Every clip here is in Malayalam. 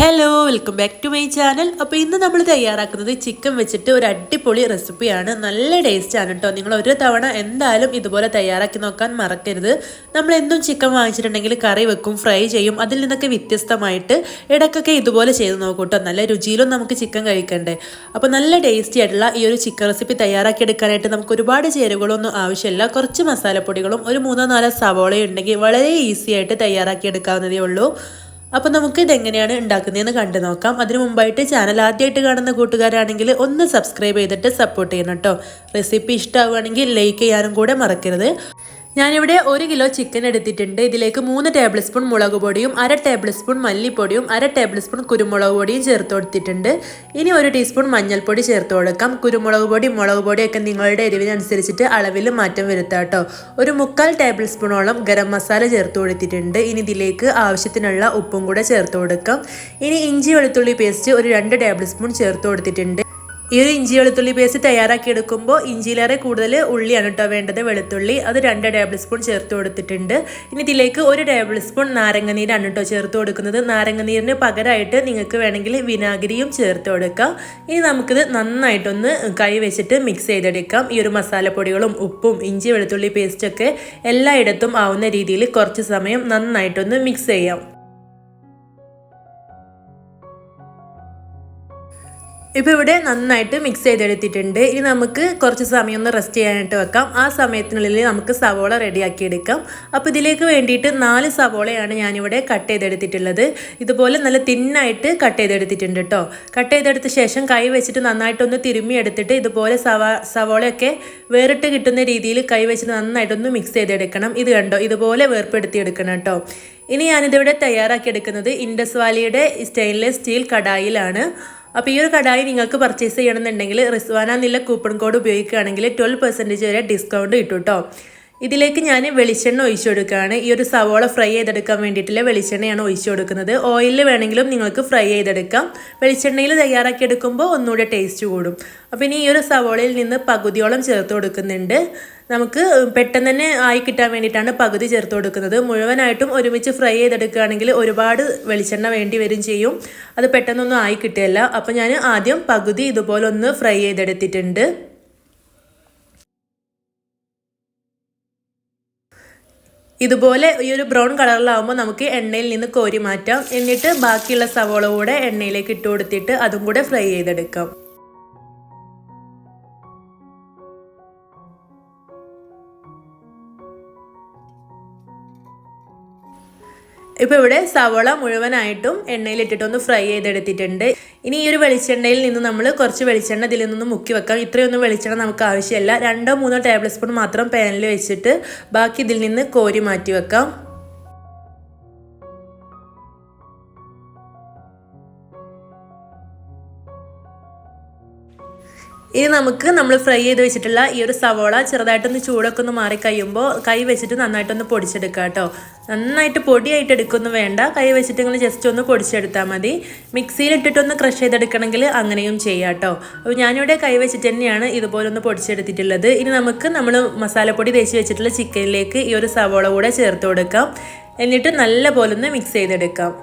Hello welcome back to my channel അപ്പോൾ ഇന്ന് നമ്മൾ തയ്യാറാക്കുന്നത് ചിക്കൻ വെച്ചിട്ട് ഒരു അടിപൊളി റെസിപ്പിയാണ് നല്ല ടേസ്റ്റാണ് കേട്ടോ നിങ്ങൾ ഒരു തവണ എന്തായാലും ഇതുപോലെ തയ്യാറാക്കി നോക്കാൻ മറക്കരുത്. നമ്മൾ എന്തും ചിക്കൻ വാങ്ങിച്ചിട്ടുണ്ടെങ്കിൽ കറി വെക്കും ഫ്രൈ ചെയ്യും. അതിൽ നിന്നൊക്കെ വ്യത്യസ്തമായിട്ട് ഇടയ്ക്കൊക്കെ ഇതുപോലെ ചെയ്ത് നോക്കൂ കേട്ടോ നല്ല രുചിയിലും നമുക്ക് ചിക്കൻ കഴിക്കണ്ടേ. അപ്പോൾ നല്ല ടേസ്റ്റി ആയിട്ടുള്ള ഈ ഒരു ചിക്കൻ റെസിപ്പി തയ്യാറാക്കി എടുക്കാനായിട്ട് നമുക്ക് ഒരുപാട് ചേരുവകളൊന്നും ആവശ്യമില്ല. കുറച്ച് മസാലപ്പൊടികളും ഒരു മൂന്നോ നാലോ സവോളയും ഉണ്ടെങ്കിൽ വളരെ ഈസി ആയിട്ട് തയ്യാറാക്കി എടുക്കാവുന്നതേ ഉള്ളൂ. അപ്പോൾ നമുക്ക് ഇതെങ്ങനെയാണ് ഉണ്ടാക്കുന്നതെന്ന് കണ്ടു നോക്കാം. അതിനു മുമ്പായിട്ട് ചാനൽ ആദ്യമായിട്ട് കാണുന്ന കൂട്ടുകാരാണെങ്കിൽ ഒന്ന് സബ്സ്ക്രൈബ് ചെയ്തിട്ട് സപ്പോർട്ട് ചെയ്യണം കേട്ടോ റെസിപ്പി ഇഷ്ടമാവുകയാണെങ്കിൽ ലൈക്ക് ചെയ്യാനും കൂടെ മറക്കരുത്. ഞാനിവിടെ ഒരു കിലോ ചിക്കൻ എടുത്തിട്ടുണ്ട്. ഇതിലേക്ക് മൂന്ന് ടേബിൾ സ്പൂൺ മുളക് പൊടിയും അര ടേബിൾ സ്പൂൺ മല്ലിപ്പൊടിയും അര ടേബിൾ സ്പൂൺ കുരുമുളക് പൊടിയും ചേർത്ത് കൊടുത്തിട്ടുണ്ട്. ഇനി ഒരു ടീസ്പൂൺ മഞ്ഞൾപ്പൊടി ചേർത്ത് കൊടുക്കാം. കുരുമുളക് പൊടി മുളക് പൊടിയൊക്കെ നിങ്ങളുടെ എരിവിനനുസരിച്ചിട്ട് അളവിൽ മാറ്റം വരുത്താം ഒരു മുക്കാൽ ടേബിൾ സ്പൂണോളം ഗരം മസാല ചേർത്ത് കൊടുത്തിട്ടുണ്ട്. ഇനി ഇതിലേക്ക് ആവശ്യത്തിനുള്ള ഉപ്പും കൂടെ ചേർത്ത് കൊടുക്കാം. ഇനി ഇഞ്ചി വെളുത്തുള്ളി പേസ്റ്റ് ഒരു രണ്ട് ടേബിൾ സ്പൂൺ ചേർത്ത് കൊടുത്തിട്ടുണ്ട്. ഈ ഒരു ഇഞ്ചി വെളുത്തുള്ളി പേസ്റ്റ് തയ്യാറാക്കി എടുക്കുമ്പോൾ ഇഞ്ചിയിലേറെ കൂടുതൽ ഉള്ളിയാണ് കേട്ടോ വേണ്ടത്. വെളുത്തുള്ളി അത് രണ്ട് ടേബിൾ സ്പൂൺ ചേർത്ത് കൊടുത്തിട്ടുണ്ട്. ഇനി ഇതിലേക്ക് ഒരു ടേബിൾ സ്പൂൺ നാരങ്ങനീരാണ് കേട്ടോ ചേർത്ത് കൊടുക്കുന്നത്. നാരങ്ങനീരിന് പകരമായിട്ട് നിങ്ങൾക്ക് വേണമെങ്കിൽ വിനാഗിരിയും ചേർത്ത് കൊടുക്കാം. ഇനി നമുക്കിത് നന്നായിട്ടൊന്ന് കൈ വെച്ചിട്ട് മിക്സ് ചെയ്തെടുക്കാം. ഈ ഒരു മസാലപ്പൊടികളും ഉപ്പും ഇഞ്ചി വെളുത്തുള്ളി പേസ്റ്റൊക്കെ എല്ലായിടത്തും ആവുന്ന രീതിയിൽ കുറച്ച് സമയം നന്നായിട്ടൊന്ന് മിക്സ് ചെയ്യാം. ഇപ്പോൾ ഇവിടെ നന്നായിട്ട് മിക്സ് ചെയ്തെടുത്തിട്ടുണ്ട്. ഇനി നമുക്ക് കുറച്ച് സമയം ഒന്ന് റെസ്റ്റ് ചെയ്യാനായിട്ട് വെക്കാം. ആ സമയത്തിനുള്ളിൽ നമുക്ക് സവോള റെഡിയാക്കി എടുക്കാം അപ്പോൾ ഇതിലേക്ക് വേണ്ടിയിട്ട് നാല് സവോളയാണ് ഞാനിവിടെ കട്ട് ചെയ്തെടുത്തിട്ടുള്ളത്. ഇതുപോലെ നല്ല തിന്നായിട്ട് കട്ട് ചെയ്തെടുത്തിട്ടുണ്ട് കേട്ടോ കട്ട് ചെയ്തെടുത്ത ശേഷം കൈ വെച്ചിട്ട് നന്നായിട്ടൊന്ന് തിരുമ്മി എടുത്തിട്ട് ഇതുപോലെ സവ സവോളയൊക്കെ വേറിട്ട് കിട്ടുന്ന രീതിയിൽ കൈ വെച്ചിട്ട് നന്നായിട്ടൊന്ന് മിക്സ് ചെയ്തെടുക്കണം. ഇത് കണ്ടോ? ഇതുപോലെ വേർപ്പെടുത്തി എടുക്കണം കേട്ടോ ഇനി ഞാനിതിവിടെ തയ്യാറാക്കി എടുക്കുന്നത് ഇൻഡസ് വാലിയുടെ സ്റ്റെയിൻലെസ് സ്റ്റീൽ കടായിലാണ്. അപ്പോൾ ഈ ഒരു കടായി നിങ്ങൾക്ക് പർച്ചേസ് ചെയ്യണമെന്നുണ്ടെങ്കിൽ റിസ്വാന എന്നുള്ള കൂപ്പൺ കോഡ് ഉപയോഗിക്കുകയാണെങ്കിൽ ട്വൽവ് പെർസെന്റേജ് വരെ ഡിസ്കൗണ്ട് കിട്ടും കേട്ടോ ഇതിലേക്ക് ഞാൻ വെളിച്ചെണ്ണ ഒഴിച്ചു കൊടുക്കുകയാണ്. ഈ ഒരു സവോള ഫ്രൈ ചെയ്തെടുക്കാൻ വേണ്ടിയിട്ടുള്ള വെളിച്ചെണ്ണയാണ് ഒഴിച്ചു കൊടുക്കുന്നത്. ഓയിലിൽ വേണമെങ്കിലും നിങ്ങൾക്ക് ഫ്രൈ ചെയ്തെടുക്കാം. വെളിച്ചെണ്ണയിൽ തയ്യാറാക്കി എടുക്കുമ്പോൾ ഒന്നുകൂടെ ടേസ്റ്റ് കൂടും. അപ്പോൾ ഇനി ഈ ഒരു സവോളയിൽ നിന്ന് പകുതിയോളം ചേർത്ത് കൊടുക്കുന്നുണ്ട്. നമുക്ക് പെട്ടെന്ന് തന്നെ ആയി കിട്ടാൻ വേണ്ടിയിട്ടാണ് പകുതി ചേർത്ത് കൊടുക്കുന്നത്. മുഴുവനായിട്ടും ഒരുമിച്ച് ഫ്രൈ ചെയ്തെടുക്കുകയാണെങ്കിൽ ഒരുപാട് വെളിച്ചെണ്ണ വേണ്ടി വരും ചെയ്യും. അത് പെട്ടെന്നൊന്നും ആയി കിട്ടില്ല അപ്പോൾ ഞാൻ ആദ്യം പകുതി ഇതുപോലെ ഒന്ന് ഫ്രൈ ചെയ്തെടുത്തിട്ടുണ്ട്. ഇതുപോലെ ഈ ഒരു ബ്രൗൺ കളറിലാവുമ്പോൾ നമുക്ക് എണ്ണയിൽ നിന്ന് കോരി മാറ്റാം. എന്നിട്ട് ബാക്കിയുള്ള സവോള കൂടെ എണ്ണയിലേക്ക് ഇട്ട് കൊടുത്തിട്ട് അതും കൂടെ ഫ്രൈ ചെയ്തെടുക്കാം. ഇപ്പോൾ ഇവിടെ സവോള മുഴുവനായിട്ടും എണ്ണയിലിട്ടിട്ടൊന്ന് ഫ്രൈ ചെയ്തെടുത്തിട്ടുണ്ട്. ഇനി ഈ ഒരു വെളിച്ചെണ്ണയിൽ നിന്ന് നമ്മൾ കുറച്ച് വെളിച്ചെണ്ണ ഇതിൽ നിന്ന് മുക്കി വെക്കാം. ഇത്രയൊന്നും വെളിച്ചെണ്ണ നമുക്ക് ആവശ്യമില്ല. രണ്ടോ മൂന്നോ ടേബിൾ സ്പൂൺ മാത്രം പാനിൽ വെച്ചിട്ട് ബാക്കി ഇതിൽ നിന്ന് കോരി മാറ്റി വെക്കാം. ഇനി നമുക്ക് നമ്മൾ ഫ്രൈ ചെയ്ത് വെച്ചിട്ടുള്ള ഈ ഒരു സവോള ചെറുതായിട്ടൊന്ന് ചൂടൊക്കെ ഒന്ന് മാറി കഴിയുമ്പോൾ കൈ വെച്ചിട്ട് നന്നായിട്ടൊന്ന് പൊടിച്ചെടുക്കുക കേട്ടോ നന്നായിട്ട് പൊടിയായിട്ട് എടുക്കൊന്നും വേണ്ട. കൈ വെച്ചിട്ട് നിങ്ങൾ ജസ്റ്റ് ഒന്ന് പൊടിച്ചെടുത്താൽ മതി. മിക്സിയിൽ ഇട്ടിട്ടൊന്ന് ക്രഷ് ചെയ്തെടുക്കണമെങ്കിൽ അങ്ങനെയും ചെയ്യാം കേട്ടോ അപ്പോൾ ഞാനിവിടെ കൈ വെച്ചിട്ട് തന്നെയാണ് ഇതുപോലൊന്ന് പൊടിച്ചെടുത്തിട്ടുള്ളത്. ഇനി നമുക്ക് നമ്മൾ മസാലപ്പൊടി തേച്ച് വെച്ചിട്ടുള്ള ചിക്കനിലേക്ക് ഈ ഒരു സവോള കൂടെ ചേർത്ത് കൊടുക്കാം. എന്നിട്ട് നല്ല പോലൊന്ന് മിക്സ് ചെയ്തെടുക്കാം.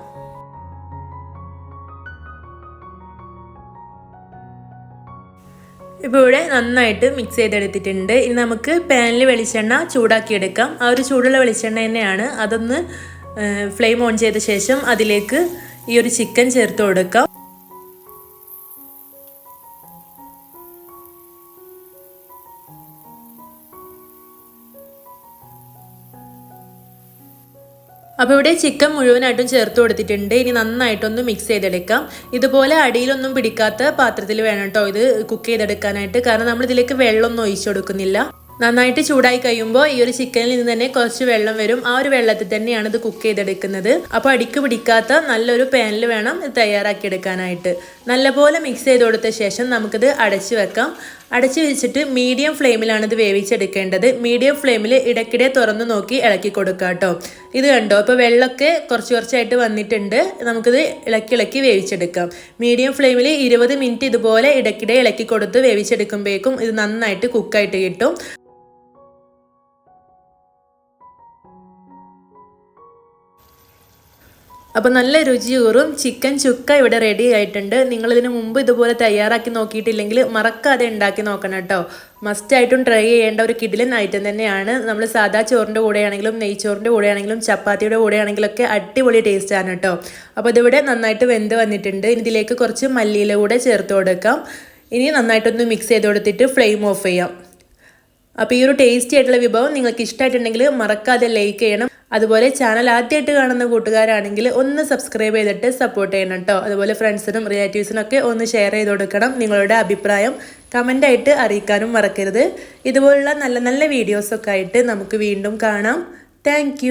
ഇപ്പോൾ ഇവിടെ നന്നായിട്ട് മിക്സ് ചെയ്തെടുത്തിട്ടുണ്ട്. ഇനി നമുക്ക് പാനിൽ വെളിച്ചെണ്ണ ചൂടാക്കിയെടുക്കാം. ആ ഒരു ചൂടുള്ള വെളിച്ചെണ്ണ തന്നെയാണ് അതൊന്ന് ഫ്ലെയിം ഓൺ ചെയ്ത ശേഷം അതിലേക്ക് ഈ ഒരു ചിക്കൻ ചേർത്ത് കൊടുക്കാം. അപ്പോൾ ഇവിടെ ചിക്കൻ മുഴുവനായിട്ടും ചേർത്ത് കൊടുത്തിട്ടുണ്ട്. ഇനി നന്നായിട്ടൊന്ന് മിക്സ് ചെയ്തെടുക്കാം. ഇതുപോലെ അടിയിലൊന്നും പിടിക്കാത്ത പാത്രത്തിൽ വേണം കേട്ടോ ഇത് കുക്ക് ചെയ്തെടുക്കാനായിട്ട്. കാരണം നമ്മൾ ഇതിലേക്ക് വെള്ളമൊന്നും ഒഴിച്ചു കൊടുക്കുന്നില്ല. നന്നായിട്ട് ചൂടായി കഴിയുമ്പോൾ ഈ ഒരു ചിക്കനിൽ നിന്ന് തന്നെ കുറച്ച് വെള്ളം വരും. ആ ഒരു വെള്ളത്തിൽ തന്നെയാണ് ഇത് കുക്ക് ചെയ്തെടുക്കുന്നത്. അപ്പോൾ അടിക്ക് പിടിക്കാത്ത നല്ലൊരു പാനിൽ വേണം ഇത് തയ്യാറാക്കി എടുക്കാനായിട്ട് നല്ലപോലെ മിക്സ് ചെയ്ത് കൊടുത്ത ശേഷം നമുക്കിത് അടച്ചു വെക്കാം. അടച്ചു വെച്ചിട്ട് മീഡിയം ഫ്ലെയിമിലാണ് ഇത് വേവിച്ചെടുക്കേണ്ടത്. മീഡിയം ഫ്ലെയിമിൽ ഇടയ്ക്കിടെ തുറന്ന് നോക്കി ഇളക്കി കൊടുക്കുക കേട്ടോ. ഇത് കണ്ടോ? ഇപ്പോൾ വെള്ളമൊക്കെ കുറച്ച് കുറച്ചായിട്ട് വന്നിട്ടുണ്ട്. നമുക്കിത് ഇളക്കി ഇളക്കി വേവിച്ചെടുക്കാം. മീഡിയം ഫ്ലെയിമിൽ ഇരുപത് മിനിറ്റ് ഇതുപോലെ ഇടയ്ക്കിടെ ഇളക്കി കൊടുത്ത് വേവിച്ചെടുക്കുമ്പോഴേക്കും ഇത് നന്നായിട്ട് കുക്കായിട്ട് കിട്ടും. അപ്പോൾ നല്ല രുചിയൂറും ചിക്കൻ ചുക്ക ഇവിടെ റെഡി ആയിട്ടുണ്ട്. നിങ്ങളിതിന് മുമ്പ് ഇതുപോലെ തയ്യാറാക്കി നോക്കിയിട്ടില്ലെങ്കിൽ മറക്കാതെ ഉണ്ടാക്കി നോക്കണം കേട്ടോ. മസ്റ്റായിട്ടും ട്രൈ ചെയ്യേണ്ട ഒരു കിടിലൻ ഐറ്റം തന്നെയാണ്. നമ്മൾ സാധാ ചോറിന്റെ കൂടെയാണെങ്കിലും നെയ്ച്ചോറിന്റെ കൂടെയാണെങ്കിലും ചപ്പാത്തിയുടെ കൂടെയാണെങ്കിലൊക്കെ അടിപൊളി ടേസ്റ്റാണ് കേട്ടോ. അപ്പോൾ ഇതിവിടെ നന്നായിട്ട് വെന്ത് വന്നിട്ടുണ്ട്. ഇതിലേക്ക് കുറച്ച് മല്ലിയില കൂടെ ചേർത്ത് കൊടുക്കാം. ഇനി നന്നായിട്ടൊന്ന് മിക്സ് ചെയ്ത് കൊടുത്തിട്ട് ഫ്ലെയിം ഓഫ് ചെയ്യാം. അപ്പോൾ ഈ ഒരു ടേസ്റ്റി ആയിട്ടുള്ള വിഭവം നിങ്ങൾക്ക് ഇഷ്ടമായിട്ടുണ്ടെങ്കിൽ മറക്കാതെ ലൈക്ക് ചെയ്യണം. അതുപോലെ ചാനൽ ആദ്യമായിട്ട് കാണുന്ന കൂട്ടുകാരാണെങ്കിൽ ഒന്ന് സബ്സ്ക്രൈബ് ചെയ്തിട്ട് സപ്പോർട്ട് ചെയ്യണം കേട്ടോ അതുപോലെ ഫ്രണ്ട്സിനും റിലേറ്റീവ്സിനും ഒക്കെ ഒന്ന് ഷെയർ ചെയ്ത് കൊടുക്കണം നിങ്ങളുടെ അഭിപ്രായം കമന്റായിട്ട് അറിയിക്കാനും മറക്കരുത്. ഇതുപോലുള്ള നല്ല നല്ല വീഡിയോസൊക്കെ ആയിട്ട് നമുക്ക് വീണ്ടും കാണാം. താങ്ക്